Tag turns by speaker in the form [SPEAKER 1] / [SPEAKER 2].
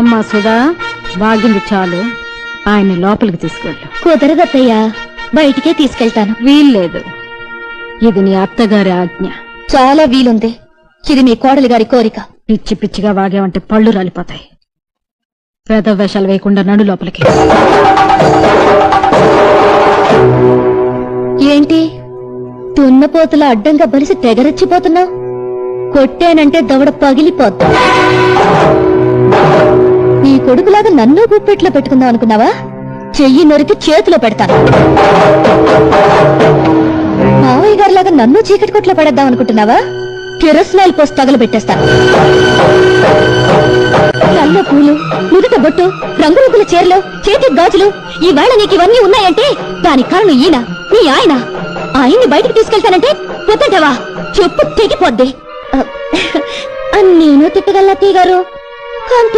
[SPEAKER 1] అమ్మా సుధా వాగింది చాలు. ఆయన లోపలికి తీసుకెళ్ళు.
[SPEAKER 2] కుదరదత్తయ్యా బయటికే తీసుకెళ్తాను.
[SPEAKER 1] వీల్లేదు. ఇది నీ అత్తగారి ఆజ్ఞ.
[SPEAKER 2] చాలా వీలుంది. ఇది మీ కోడలి గారి కోరిక.
[SPEAKER 1] పిచ్చి పిచ్చిగా వాగావంటే పళ్ళు రాలిపోతాయి. పేద వేషాలు వేయకుండా నడు లోపలికి.
[SPEAKER 2] ఏంటి? తున్నపోతుల అడ్డంగా బలిసి తెగరెచ్చిపోతున్నావు కొట్టానంటే దవడ పగిలిపోద్ది. నీ కొడుకులాగా నన్ను గుప్పెట్లో పెట్టుకుందాం అనుకున్నావా? చెయ్యి నరికి చేతిలో పెడతాను. మావయ్య గారిలాగా నన్ను చీకటి కొట్లో పడేద్దాం అనుకుంటున్నావా? కిరస్నాయిల్ పోసి తగలబెట్టేస్తాను. కళ్ళ పూలు నుదుట బొట్టు రంగురంగుల చీరలు చేతి గాజులు ఈవేళ నీకు ఇవన్నీ ఉన్నాయంటే దానికి కారణం ఈయన నీ ఆయన. ఆయన్ని బయటికి తీసుకెళ్తానంటే వద్దంటావా? చెప్పు తెగిపోద్ది. నేను తిట్టగల్లా తీగారు కాని